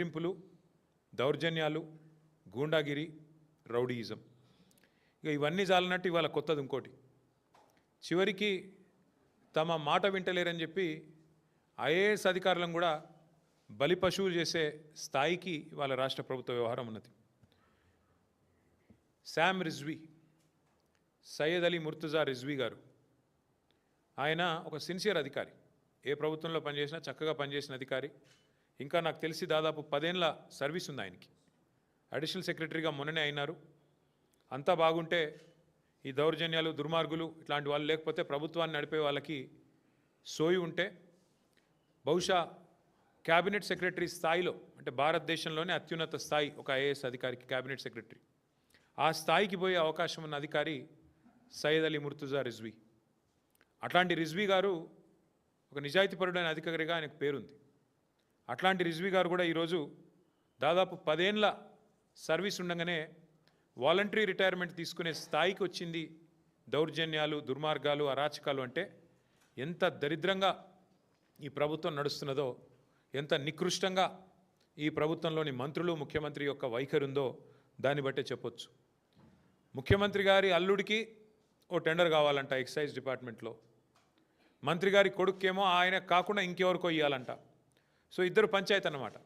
బెదిరింపులు దౌర్జన్యాలు గూండాగిరి రౌడీయిజం. ఇక ఇవన్నీ చాలన్నట్టు ఇవాళ కొత్తది ఇంకోటి. చివరికి తమ మాట వింటలేరని చెప్పి ఐఏఎస్ అధికారులను కూడా బలి పశువులు చేసే స్థాయికి ఇవాళ రాష్ట్ర ప్రభుత్వ వ్యవహారం ఉన్నది. శామ్ రిజ్వీ సయ్యద్ అలీ ముర్తుజా రిజ్వీ గారు ఆయన ఒక సిన్సియర్ అధికారి. ఏ ప్రభుత్వంలో పనిచేసినా చక్కగా పనిచేసిన అధికారి. ఇంకా నాకు తెలిసి దాదాపు పదేళ్ళ సర్వీస్ ఉంది ఆయనకి. అడిషనల్ సెక్రటరీగా మొన్ననే అయినారు. అంతా బాగుంటే ఈ దౌర్జన్యాలు దుర్మార్గులు ఇట్లాంటి వాళ్ళు లేకపోతే ప్రభుత్వాన్ని నడిపే వాళ్ళకి సోయి ఉంటే బహుశా క్యాబినెట్ సెక్రటరీ స్థాయిలో అంటే భారతదేశంలోనే అత్యున్నత స్థాయి ఒక ఐఏఎస్ అధికారికి క్యాబినెట్ సెక్రటరీ. ఆ స్థాయికి పోయే అవకాశం ఉన్న అధికారి సయ్యద్ అలీ ముర్తుజా రిజ్వీ. అట్లాంటి రిజ్వీ గారు ఒక నిజాయితీపరుడైన అధికారిగా ఆయనకు పేరుంది. అట్లాంటి రిజ్వీ గారు కూడా ఈరోజు దాదాపు పదేండ్ల సర్వీస్ ఉండగానే వాలంటరీ రిటైర్మెంట్ తీసుకునే స్థాయికి వచ్చింది. దౌర్జన్యాలు దుర్మార్గాలు అరాచకాలు అంటే ఎంత దరిద్రంగా ఈ ప్రభుత్వం నడుస్తున్నదో ఎంత నికృష్టంగా ఈ ప్రభుత్వంలోని మంత్రులు ముఖ్యమంత్రి యొక్క వైఖరి ఉందో దాన్ని బట్టే చెప్పొచ్చు. ముఖ్యమంత్రి గారి అల్లుడికి ఓ టెండర్ కావాలంట ఎక్సైజ్ డిపార్ట్మెంట్లో. మంత్రి గారి కొడుక్కేమో ఆయన కాకుండా ఇంకెవరికో ఇవ్వాలంట సో ఇద్దరు పంచాయతీ అన్నమాట